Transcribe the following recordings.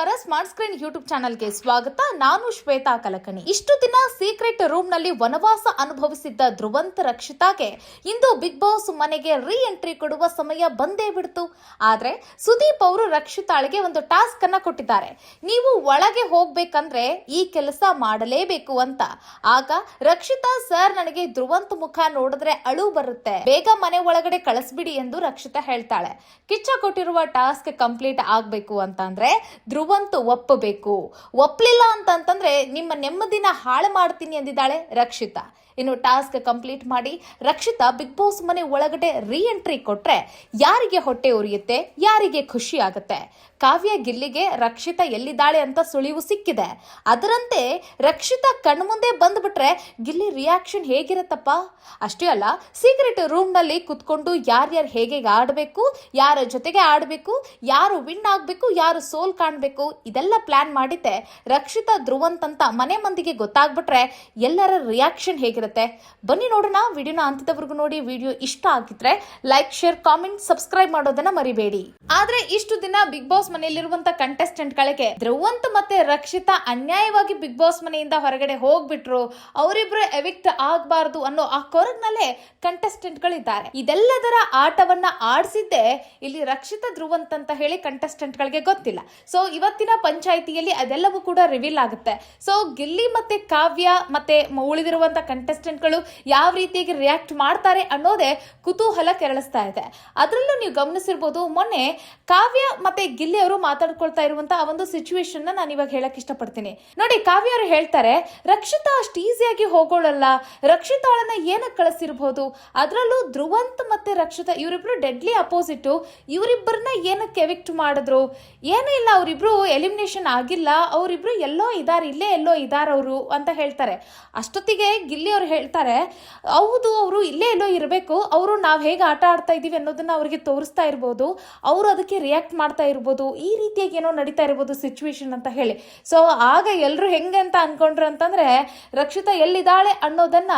ನಮಸ್ಕಾರ. Smart screen YouTube ಚಾನಲ್ಗೆ ಸ್ವಾಗತ. ನಾನು ಶ್ವೇತಾ ಕಲಕಣಿ. ಇಷ್ಟು ದಿನ ಸೀಕ್ರೆಟ್ ರೂಮ್ನಲ್ಲಿ ವನವಾಸ ಅನುಭವಿಸಿದ್ದ ಧ್ರುವಂತ ರಕ್ಷಿತಾಗೆ ಇಂದು ಬಿಗ್ ಬಾಸ್ ಮನೆಗೆ ರೀ ಎಂಟ್ರಿ ಕೊಡುವ ಸಮಯ ಬಂದೇ ಬಿಡ್ತು. ಆದ್ರೆ ಸುದೀಪ್ ಅವರು ರಕ್ಷಿತಾಳಿಗೆ ಒಂದು ಟಾಸ್ಕ್ ಅನ್ನ ಕೊಟ್ಟಿದ್ದಾರೆ. ನೀವು ಒಳಗೆ ಹೋಗ್ಬೇಕಂದ್ರೆ ಈ ಕೆಲಸ ಮಾಡಲೇಬೇಕು ಅಂತ. ಆಗ ರಕ್ಷಿತಾ ಸರ್ ನನಗೆ ಧ್ರುವಂತ ಮುಖ ನೋಡಿದ್ರೆ ಅಳು ಬರುತ್ತೆ. ಬೇಗ ಮನೆ ಒಳಗಡೆ ಕಳಿಸ್ಬಿಡಿ ಎಂದು ರಕ್ಷಿತಾ ಹೇಳ್ತಾಳೆ. ಕಿಚ್ಚ ಕೊಟ್ಟಿರುವ ಟಾಸ್ಕ್ ಕಂಪ್ಲೀಟ್ ಆಗ್ಬೇಕು ಅಂತಂದ್ರೆ ಧ್ರುವಂತ್ ಒಪ್ಪಬೇಕು. ಒಪ್ಪಲಿಲ್ಲ ಅಂತಂತಂದ್ರೆ ನಿಮ್ಮ ನೆಮ್ಮದಿನ ಹಾಳು ಮಾಡ್ತೀನಿ ಅಂದಿದ್ದಾಳೆ ರಕ್ಷಿತಾ. ಇನ್ನು ಟಾಸ್ಕ್ ಕಂಪ್ಲೀಟ್ ಮಾಡಿ ರಕ್ಷಿತಾ ಬಿಗ್ ಬಾಸ್ ಮನೆ ಒಳಗಡೆ ರೀ ಎಂಟ್ರಿ ಕೊಟ್ರೆ ಯಾರಿಗೆ ಹೊಟ್ಟೆ ಉರಿಯುತ್ತೆ, ಯಾರಿಗೆ ಖುಷಿ ಆಗುತ್ತೆ? ಕಾವ್ಯ ಗಿಲ್ಲಿಗೆ ರಕ್ಷಿತಾ ಎಲ್ಲಿದ್ದಾಳೆ ಅಂತ ಸುಳಿವು ಸಿಕ್ಕಿದೆ. ಅದರಂತೆ ರಕ್ಷಿತಾ ಕಣ್ಮುಂದೆ ಬಂದ್ಬಿಟ್ರೆ ಗಿಲ್ಲಿ ರಿಯಾಕ್ಷನ್ ಹೇಗಿರುತ್ತಪ್ಪ? ಅಷ್ಟೇ ಅಲ್ಲ ಸೀಕ್ರೆಟ್ ರೂಮ್ನಲ್ಲಿ ಕುತ್ಕೊಂಡು ಯಾರ್ಯಾರು ಹೇಗೆ ಆಡಬೇಕು, ಯಾರ ಜೊತೆಗೆ ಆಡಬೇಕು, ಯಾರು ವಿನ್ ಆಗಬೇಕು, ಯಾರು ಸೋಲ್ ಕಾಣಬೇಕು, ಇದೆಲ್ಲ ಪ್ಲಾನ್ ಮಾಡಿದ್ದೆ ರಕ್ಷಿತಾ ಧ್ರುವಂತ ಅಂತ ಮನೆ ಮಂದಿಗೆ ಗೊತ್ತಾಗ್ಬಿಟ್ರೆ ಎಲ್ಲರ ರಿಯಾಕ್ಷನ್ ಹೇಗಿರುತ್ತೆ? ಬನ್ನಿ ನೋಡೋಣ, ವಿಡಿಯೋನ ಅಂತ್ಯದವರೆಗೂ ನೋಡಿ, ವಿಡಿಯೋ ಇಷ್ಟ ಆಗಿದ್ರೆ ಲೈಕ್ ಶೇರ್ ಕಾಮೆಂಟ್ ಸಬ್ಸ್ಕ್ರೈಬ್ ಮಾಡೋದನ್ನ ಮರಿಬೇಡಿ. ಆದ್ರೆ ಇಷ್ಟು ದಿನ ಬಿಗ್ ಬಾಸ್ ಮನೆಯಲ್ಲಿರುವಂತ ಕಂಟೆಸ್ಟೆಂಟ್ ಗಳಿಗೆ ಧ್ರುವಂತ್ ಮತ್ತೆ ರಕ್ಷಿತಾ ಅನ್ಯಾಯವಾಗಿ ಬಿಗ್ ಬಾಸ್ ಮನೆಯಿಂದ ಹೊರಗಡೆ ಹೋಗ್ಬಿಟ್ರು, ಅವರಿಬ್ರು ಎವಿಕ್ಟ್ ಆಗಬಾರ್ದು ಅನ್ನೋ ಆ ಕೊರಗ್ನಲ್ಲೇ ಕಂಟೆಸ್ಟೆಂಟ್ ಗಳಿದ್ದಾರೆ ಇದೆಲ್ಲದರ ಆಟವನ್ನ ಆಡಿಸಿದ್ದೆ ಇಲ್ಲಿ ರಕ್ಷಿತಾ ಧ್ರುವಂತ್ ಅಂತ ಹೇಳಿ ಕಂಟೆಸ್ಟೆಂಟ್ ಗಳಿಗೆ ಗೊತ್ತಿಲ್ಲ. ಸೊ ಇವತ್ತಿನ ಪಂಚಾಯಿತಿಯಲ್ಲಿ ಅದೆಲ್ಲವೂ ಕೂಡ ರಿವೀಲ್ ಆಗುತ್ತೆ. ಸೊ ಗಿಲ್ಲಿ ಮತ್ತೆ ಕಾವ್ಯ ಮತ್ತೆ ಉಳಿದಿರುವಂತ contestant ಗಳು ಯಾವ ರೀತಿಯಾಗಿ ರಿಯಾಕ್ಟ್ ಮಾಡ್ತಾರೆ ಅನ್ನೋದೇ ಕುತೂಹಲ ಕೆರಳಿಸ್ತಾ ಇದೆ. ಅದರಲ್ಲೂ ನೀವು ಗಮನಿಸಿರ್ಬೋದು, ಮೊನ್ನೆ ಕಾವ್ಯ ಮತ್ತೆ ಗಿಲ್ಲಿ ಅವರು ಮಾತಾಡ್ಕೊಳ್ತಾ ಇರುವಂತಹ ಒಂದು ಸಿಚುವೇಶನ್ ನಾನು ಇವಾಗ ಹೇಳಕ್ ಇಷ್ಟಪಡ್ತೀನಿ. ನೋಡಿ, ಕಾವ್ಯ ಅವರು ಹೇಳ್ತಾರೆ, ರಕ್ಷಿತಾ ಅಷ್ಟು ಈಸಿಯಾಗಿ ಹೋಗೋಳಲ್ಲ. ರಕ್ಷಿತಾಳನ್ನ ಏನಕ್ಕೆ ಕಳಿಸಿರ್ಬೋದು? ಅದರಲ್ಲೂ ಧ್ರುವಂತ್ ಮತ್ತೆ ರಕ್ಷಿತಾ ಇವರಿಬ್ರು ಡೆಡ್ಲಿ ಅಪೋಸಿಟ್ ಇವರಿಬ್ಬರನ್ನ ಏನಕ್ಕೆ ಎವಿಕ್ಟ್ ಮಾಡಿದ್ರು? ಏನೂ ಇಲ್ಲ, ಅವರಿಬ್ರು ಎಲಿಮಿನೇಷನ್ ಆಗಿಲ್ಲ. ಅವರಿಬ್ರು ಎಲ್ಲೋ ಇದಾರೆ, ಇಲ್ಲೇ ಎಲ್ಲೋ ಇದಾರವರು ಅಂತ ಹೇಳ್ತಾರೆ. ಅಷ್ಟೊತ್ತಿಗೆ ಗಿಲ್ಲಿ ಅವ್ರು ಹೇಳ್ತಾರೆ, ಹೌದು, ಅವರು ಇಲ್ಲೇ ಎಲ್ಲೋ ಇರಬೇಕು. ಅವರು ನಾವು ಹೇಗೆ ಆಟ ಆಡ್ತಾ ಇದ್ದೀವಿ ಅನ್ನೋದನ್ನ ಅವರಿಗೆ ತೋರಿಸ್ತಾ ಇರ್ಬೋದು. ಅವರು ಅದಕ್ಕೆ ರಿಯಾಕ್ಟ್ ಮಾಡ್ತಾ ಇರ್ಬೋದು. ಈ ರೀತಿಯಾಗಿ ಏನೋ ನಡೀತಾ ಇರ್ಬೋದು ಸಿಚುವೇಶನ್ ಅಂತ ಹೇಳಿ. ಸೊ ಆಗ ಎಲ್ಲರೂ ಹೆಂಗೆ ಅಂತ ಅನ್ಕೊಂಡ್ರು ಅಂತಂದ್ರೆ, ರಕ್ಷಿತಾ ಎಲ್ಲಿದ್ದಾಳೆ ಅನ್ನೋದನ್ನ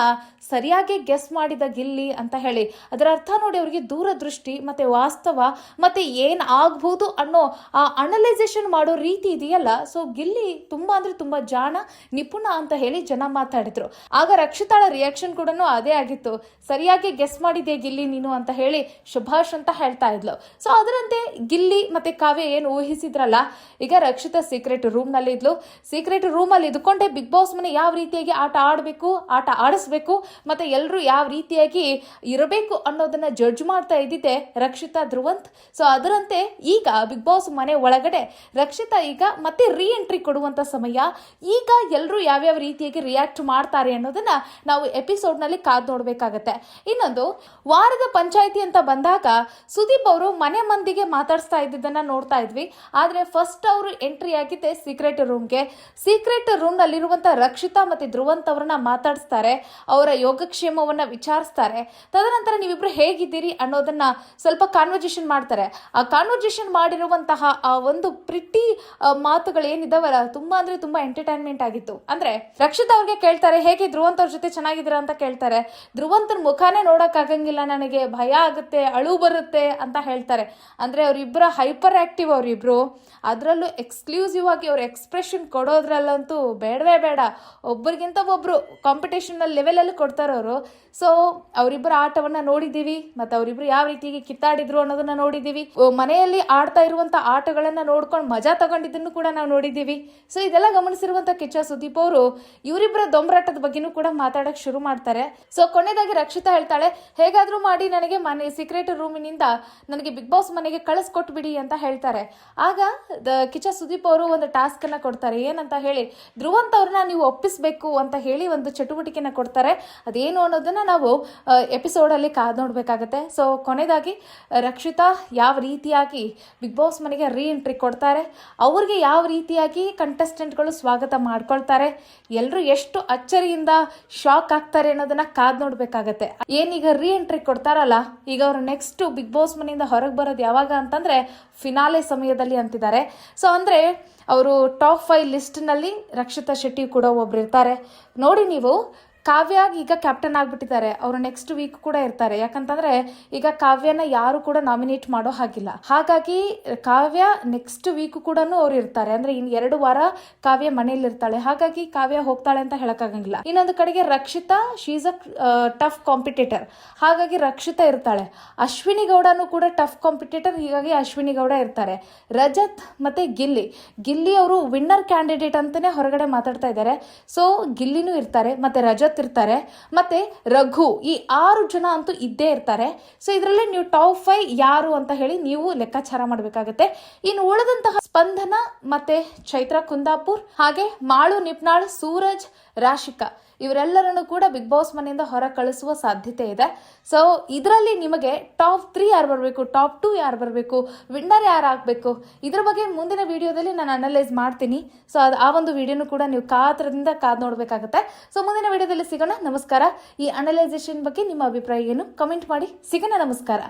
ಸರಿಯಾಗಿ ಗೆಸ್ ಮಾಡಿದ ಗಿಲ್ಲಿ ಅಂತ ಹೇಳಿ. ಅದರ ಅರ್ಥ ನೋಡಿ ಅವರಿಗೆ ದೂರದೃಷ್ಟಿ, ಮತ್ತೆ ವಾಸ್ತವ, ಮತ್ತೆ ಏನ್ ಆಗ್ಬೋದು ಅನ್ನೋ ಆ ಅನಲೈಸೇಷನ್ ಮಾಡೋ ರೀತಿ ಇದೆಯಲ್ಲ. ಸೊ ಗಿಲ್ಲಿ ತುಂಬಾ ಅಂದ್ರೆ ತುಂಬಾ ಜಾಣ, ನಿಪುಣ ಅಂತ ಹೇಳಿ ಜನ ಮಾತಾಡಿದ್ರು. ಆಗ ರಕ್ಷಿತಾಳ ರಿಯಾಕ್ಷನ್ ಕೂಡ ಅದೇ ಆಗಿತ್ತು. ಸರಿಯಾಗಿ ಗೆಸ್ ಮಾಡಿದೆ ಗಿಲ್ಲಿ ನೀನು ಅಂತ ಹೇಳಿ ಶುಭಾಷ್ ಅಂತ ಹೇಳ್ತಾ ಇದ್ಲು. ಸೊ ಅದರಂತೆ ಗಿಲ್ಲಿ ಮತ್ತೆ ಕಾವ್ಯ ಏನು ಊಹಿಸಿದ್ರಲ್ಲ, ಈಗ ರಕ್ಷಿತಾ ಸೀಕ್ರೆಟ್ ರೂಮ್ನಲ್ಲಿ ಇದ್ಲು. ಸೀಕ್ರೆಟ್ ರೂಮ್ ಅಲ್ಲಿ ಇದ್ಕೊಂಡೆ ಬಿಗ್ ಬಾಸ್ ಮನೆ ಯಾವ ರೀತಿಯಾಗಿ ಆಟ ಆಡಬೇಕು, ಆಟ ಆಡಿಸ್ಬೇಕು, ಮತ್ತೆ ಎಲ್ಲರೂ ಯಾವ ರೀತಿಯಾಗಿ ಇರಬೇಕು ಅನ್ನೋದನ್ನ ಜಡ್ಜ್ ಮಾಡ್ತಾ ಇದ್ದಿದ್ದೆ ರಕ್ಷಿತಾ ಧ್ರುವಂತ್. ಸೊ ಅದರಂತೆ ಈಗ ಬಿಗ್ ಬಾಸ್ ಮನೆ ಒಳಗಡೆ ರಕ್ಷಿತಾ ಈಗ ಮತ್ತೆ ರೀ ಎಂಟ್ರಿ ಕೊಡುವಂತ ಸಮಯ. ಈಗ ಎಲ್ಲರೂ ಯಾವ್ಯಾವ ರೀತಿಯಾಗಿ ರಿಯಾಕ್ಟ್ ಮಾಡ್ತಾರೆ ಅನ್ನೋದನ್ನ ನಾವು ಎಪಿಸೋಡ್ನಲ್ಲಿ ನೋಡಬೇಕಾಗತ್ತೆ. ಇನ್ನೊಂದು, ವಾರದ ಪಂಚಾಯಿತಿ ಅಂತ ಬಂದಾಗ ಸುದೀಪ್ ಅವರು ಮನೆ ಮಂದಿಗೆ ಮಾತಾಡಿಸ್ತಾ ಇದ್ದಿದ್ದನ್ನ ನೋಡ್ತಾ ಇದ್ವಿ. ಆದ್ರೆ ಫಸ್ಟ್ ಅವರು ಎಂಟ್ರಿ ಆಗಿದ್ದೆ ಸೀಕ್ರೆಟ್ ರೂಮ್ಗೆ ಸೀಕ್ರೆಟ್ ರೂಮ್ ನಲ್ಲಿರುವಂತ ರಕ್ಷಿತಾ ಮತ್ತೆ ಧ್ರುವಂತ್ ಅವರನ್ನ ಮಾತಾಡಿಸ್ತಾರೆ. ಅವರ ಯೋಗಕ್ಷೇಮವನ್ನ ವಿಚಾರಿಸ್ತಾರೆ. ತದನಂತರ ನೀವಿಬ್ರು ಹೇಗಿದ್ದೀರಿ ಅನ್ನೋದನ್ನ ಸ್ವಲ್ಪ ಕಾನ್ವರ್ಜೇಷನ್ ಮಾಡ್ತಾರೆ. ಆ ಕಾನ್ವರ್ಜೇಷನ್ ಮಾಡಿರುವಂತಹ ಆ ಒಂದು ಪ್ರಿಟಿ ಮಾತುಗಳು ಏನಿದಾವಲ್ಲ ತುಂಬಾ ಅಂದ್ರೆ ತುಂಬಾ ಎಂಟರ್ಟೈನ್ಮೆಂಟ್ ಆಗಿತ್ತು. ಅಂದ್ರೆ ರಕ್ಷಿತಾ ಅವ್ರಿಗೆ ಕೇಳ್ತಾರೆ, ಹೇಗೆ ಧ್ರುವಂತ ಅವ್ರ ಜೊತೆ ಚೆನ್ನಾಗಿದ್ದೀರಾ ಅಂತ ಕೇಳ್ತಾರೆ. ಧ್ರುವಂತನ ಮುಖಾನೇ ನೋಡೋಕ್ಕಾಗಂಗಿಲ್ಲ ನನಗೆ ಭಯ ಆಗುತ್ತೆ, ಅಳು ಬರುತ್ತೆ ಅಂತ ಹೇಳ್ತಾರೆ. ಅಂದರೆ ಅವರಿಬ್ಬರ ಹೈಪರ್ ಆ್ಯಕ್ಟಿವ್ ಅವರಿಬ್ಬರು ಅದರಲ್ಲೂ ಎಕ್ಸ್ಕ್ಲೂಸಿವ್ ಆಗಿ ಅವ್ರ ಎಕ್ಸ್ಪ್ರೆಷನ್ ಕೊಡೋದ್ರಲ್ಲಂತೂ ಬೇಡವೇ ಬೇಡ. ಒಬ್ಬರಿಗಿಂತ ಒಬ್ಬರು ಕಾಂಪಿಟೇಷನ್ ಲೆವೆಲಲ್ಲಿ ಕೊಡ್ತಾರವರು ಸೊ ಅವರಿಬ್ಬರ ಆಟವನ್ನು ನೋಡಿದ್ದೀವಿ, ಮತ್ತು ಅವರಿಬ್ಬರು ಯಾವ ರೀತಿಯಾಗಿ ಕಿತ್ತಾಡಿದ್ರು ಅನ್ನೋದನ್ನು ನೋಡಿದ್ದೀವಿ. ಮನೆಯಲ್ಲಿ ಆಡ್ತಾ ಇರುವಂಥ ಆಟಗಳನ್ನು ನೋಡ್ಕೊಂಡು ಮಜಾ ತಗೊಂಡಿದ್ದನ್ನು ಕೂಡ ನಾವು ನೋಡಿದ್ದೀವಿ. ಸೊ ಇದೆಲ್ಲ ಗಮನಿಸಿರುವಂಥ ಕಿಚ್ಚ ಸುದೀಪ್ ಅವರು. ಇವರಿಬ್ಬರ ದೊಂಬರಾಟದ ಬಗ್ಗೆನೂ ಕೂಡ ಮಾತಾಡಕ್ ಶುರು ಮಾಡ್ತಾರೆ. ಸೊ ಕೊನೆಯದಾಗಿ ರಕ್ಷಿತಾ ಹೇಳ್ತಾಳೆ, ಹೇಗಾದ್ರೂ ಮಾಡಿ ನನಗೆ ಮನೆ ಸೀಕ್ರೆಟ್ ರೂಮಿನಿಂದ ನನಗೆ ಬಿಗ್ ಬಾಸ್ ಮನೆಗೆ ಕಳಿಸ್ಕೊಟ್ಬಿಡಿ ಅಂತ ಹೇಳ್ತಾರೆ. ಆಗ ಕಿಚ ಸುದೀಪ್ ಅವರು ಒಂದು ಟಾಸ್ಕ್ ಅನ್ನ ಕೊಡ್ತಾರೆ. ಏನಂತ ಹೇಳಿ, ಧ್ರುವಂತ ಅವ್ರನ್ನ ನೀವು ಒಪ್ಪಿಸ್ಬೇಕು ಅಂತ ಹೇಳಿ ಒಂದು ಚಟುವಟಿಕೆನ ಕೊಡ್ತಾರೆ. ಅದೇನು ಅನ್ನೋದನ್ನ ನಾವು ಎಪಿಸೋಡ್ ಅಲ್ಲಿ ಕಾದ್ ನೋಡ್ಬೇಕಾಗತ್ತೆ. ಸೊ ಕೊನೆಯದಾಗಿ ರಕ್ಷಿತಾ ಯಾವ ರೀತಿಯಾಗಿ ಬಿಗ್ ಬಾಸ್ ಮನೆಗೆ ರೀ ಎಂಟ್ರಿ ಕೊಡ್ತಾರೆ, ಅವ್ರಿಗೆ ಯಾವ ರೀತಿಯಾಗಿ ಕಂಟೆಸ್ಟೆಂಟ್ಗಳು ಸ್ವಾಗತ ಮಾಡ್ಕೊಳ್ತಾರೆ ಎಲ್ಲರೂ ಎಷ್ಟು ಅಚ್ಚರಿಯಿಂದ ಶಾಕ್ ಆಗ್ತಾರೆ ಅನ್ನೋದನ್ನ ಕಾದ್ ನೋಡ್ಬೇಕಾಗತ್ತೆ. ಏನೀಗ ರೀ ಎಂಟ್ರಿ ಕೊಡ್ತಾರಲ್ಲ, ಈಗ ಅವರು ನೆಕ್ಸ್ಟ್ ಬಿಗ್ ಬಾಸ್ ಮನೆಯಿಂದ ಹೊರಗೆ ಬರೋದು ಯಾವಾಗ ಅಂತಂದ್ರೆ ಫಿನಾಲೆ ಸಮಯದಲ್ಲಿ ಅಂತಿದ್ದಾರೆ. ಸೊ ಅಂದ್ರೆ ಅವರು ಟಾಪ್ ಫೈವ್ ಲಿಸ್ಟ್ನಲ್ಲಿ ರಕ್ಷಿತಾ ಶೆಟ್ಟಿ ಕೂಡ ಒಬ್ರು ಇರ್ತಾರೆ. ನೋಡಿ ನೀವು ಕಾವ್ಯ ಈಗ ಕ್ಯಾಪ್ಟನ್ ಆಗಿಬಿಟ್ಟಿದ್ದಾರೆ. ಅವರು ನೆಕ್ಸ್ಟ್ ವೀಕ್ ಕೂಡ ಇರ್ತಾರೆ. ಯಾಕಂತಂದ್ರೆ ಈಗ ಕಾವ್ಯನ ಯಾರು ಕೂಡ ನಾಮಿನೇಟ್ ಮಾಡೋ ಹಾಗಿಲ್ಲ. ಹಾಗಾಗಿ ಕಾವ್ಯ ನೆಕ್ಸ್ಟ್ ವೀಕ್ ಕೂಡ ಅವ್ರು ಇರ್ತಾರೆ. ಅಂದ್ರೆ ಇನ್ ಎರಡು ವಾರ ಕಾವ್ಯ ಮನೆಯಲ್ಲಿ ಇರ್ತಾಳೆ ಹಾಗಾಗಿ ಕಾವ್ಯ ಹೋಗ್ತಾಳೆ ಅಂತ ಹೇಳಕ್ಕಾಗಂಗಿಲ್ಲ. ಇನ್ನೊಂದು ಕಡೆಗೆ Rakshita she's a tough competitor ಹಾಗಾಗಿ ರಕ್ಷಿತಾ ಇರ್ತಾಳೆ. ಅಶ್ವಿನಿ ಗೌಡನು ಕೂಡ ಟಫ್ ಕಾಂಪಿಟೇಟರ್ ಹೀಗಾಗಿ ಅಶ್ವಿನಿ ಗೌಡ ಇರ್ತಾರೆ. ರಜತ್ ಮತ್ತೆ ಗಿಲ್ಲಿ. ಗಿಲ್ಲಿ ಅವರು ವಿನ್ನರ್ ಕ್ಯಾಂಡಿಡೇಟ್ ಅಂತಾನೆ ಹೊರಗಡೆ ಮಾತಾಡ್ತಾ ಇದ್ದಾರೆ. ಸೊ ಗಿಲ್ಲಿನೂ ಇರ್ತಾರೆ. ಮತ್ತೆ ರಜತ್ ಇರ್ತಾರೆ ಮತ್ತೆ ರಘು ಈ ಆರು ಜನ ಅಂತೂ ಇದ್ದೇ ಇರ್ತಾರೆ. ಸೊ ಇದರಲ್ಲಿ ನೀವು ಟಾಪ್ ಫೈವ್ ಯಾರು ಅಂತ ಹೇಳಿ ನೀವು ಲೆಕ್ಕಾಚಾರ ಮಾಡಬೇಕಾಗತ್ತೆ. ಇನ್ನು ಉಳಿದಂತಹ ಸ್ಪಂದನ ಮತ್ತೆ ಚೈತ್ರ ಕುಂದಾಪುರ್, ಹಾಗೆ ಮಾಳು ನಿಪ್ನಾಳ್, ಸೂರಜ್ ರಾಶಿಕಾ. ಇವರೆಲ್ಲರನ್ನು ಕೂಡ ಬಿಗ್ ಬಾಸ್ ಮನೆಯಿಂದ ಹೊರ ಕಳಿಸುವ ಸಾಧ್ಯತೆ ಇದೆ. ಸೊ ಇದರಲ್ಲಿ ನಿಮಗೆ ಟಾಪ್ ತ್ರೀ ಯಾರು ಬರಬೇಕು ಟಾಪ್ ಟು ಯಾರು ಬರಬೇಕು ವಿನ್ನರ್ ಯಾರು ಆಗಬೇಕು, ಇದ್ರ ಬಗ್ಗೆ ಮುಂದಿನ ವಿಡಿಯೋದಲ್ಲಿ ನಾನು ಅನಲೈಸ್ ಮಾಡ್ತೀನಿ. ಸೊ ಅದು ಆ ಒಂದು ವಿಡಿಯೋನು ಕೂಡ ನೀವು ಕಾತರದಿಂದ ಕಾದ್ ನೋಡಬೇಕಾಗುತ್ತೆ. ಸೊ ಮುಂದಿನ ವಿಡಿಯೋದಲ್ಲಿ ಸಿಗೋಣ. ನಮಸ್ಕಾರ. ಈ ಅನಲೈಸೇಷನ್ ಬಗ್ಗೆ ನಿಮ್ಮ ಅಭಿಪ್ರಾಯ ಏನು? ಕಮೆಂಟ್ ಮಾಡಿ. ಸಿಗೋಣ. ನಮಸ್ಕಾರ.